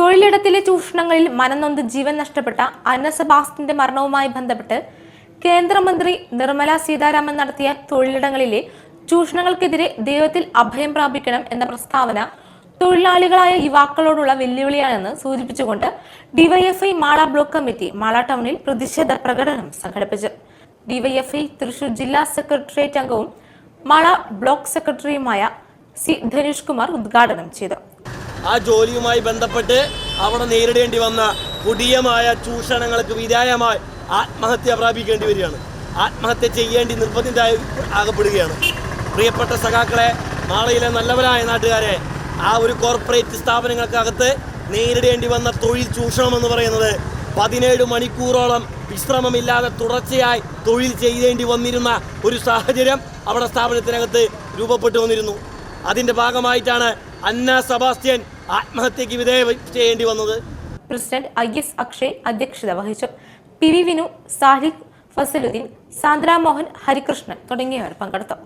തൊഴിലിടത്തിലെ ചൂഷണങ്ങളിൽ മനംനൊന്ത് ജീവൻ നഷ്ടപ്പെട്ട അനസ് ബാസ്റ്റിന്റെ മരണവുമായി ബന്ധപ്പെട്ട് കേന്ദ്രമന്ത്രി നിർമ്മല സീതാരാമൻ നടത്തിയ തൊഴിലിടങ്ങളിലെ ചൂഷണങ്ങൾക്കെതിരെ ദൈവത്തിൽ അഭയം പ്രാപിക്കണം എന്ന പ്രസ്താവന തൊഴിലാളികളായ യുവാക്കളോടുള്ള വെല്ലുവിളിയാണെന്ന് സൂചിപ്പിച്ചുകൊണ്ട് DYFI Mala block committee Mala ടൗണിൽ പ്രതിഷേധ പ്രകടനം സംഘടിപ്പിച്ചു. ഡിവൈഎഫ്ഐ തൃശൂർ ജില്ലാ സെക്രട്ടേറിയറ്റ് അംഗവും മാള ബ്ലോക്ക് സെക്രട്ടറിയുമായ സി ധനുഷ് കുമാർ ഉദ്ഘാടനം ചെയ്തു. ആ ജോലിയുമായി ബന്ധപ്പെട്ട് അവിടെ നേരിടേണ്ടി വന്ന കൊടിയമായ ചൂഷണങ്ങൾക്ക് വിധേയമായി ആത്മഹത്യ പ്രാപിക്കേണ്ടി വരികയാണ്. ആത്മഹത്യ ചെയ്യേണ്ടി നിർബന്ധിതായി ആകപ്പെടുകയാണ്. പ്രിയപ്പെട്ട സഖാക്കളെ നാളെയിലെ നല്ലവരായ നാട്ടുകാരെ ആ ഒരു കോർപ്പറേറ്റ് സ്ഥാപനങ്ങൾക്കകത്ത് നേരിടേണ്ടി വന്ന തൊഴിൽ ചൂഷണം എന്ന് പറയുന്നത് പതിനേഴ് മണിക്കൂറോളം വിശ്രമമില്ലാതെ തുടർച്ചയായി തൊഴിൽ ചെയ്യേണ്ടി വന്നിരുന്ന ഒരു സാഹചര്യം അവിടെ സ്ഥാപനത്തിനകത്ത് രൂപപ്പെട്ടു വന്നിരുന്നു. അതിന്റെ ഭാഗമായിട്ടാണ് അന്ന സെബാസ്റ്റ്യൻ ആത്മഹത്യക്ക് വിധേയ ചെയ്യേണ്ടി വന്നത്. പ്രസിഡന്റ് ഐ എസ് അക്ഷയ് അധ്യക്ഷത വഹിച്ചു. പി വി വിനു സാഹിബ് ഫസലുദ്ദീൻ സാന്ദ്ര മോഹൻ ഹരികൃഷ്ണൻ തുടങ്ങിയവർ പങ്കെടുത്തു.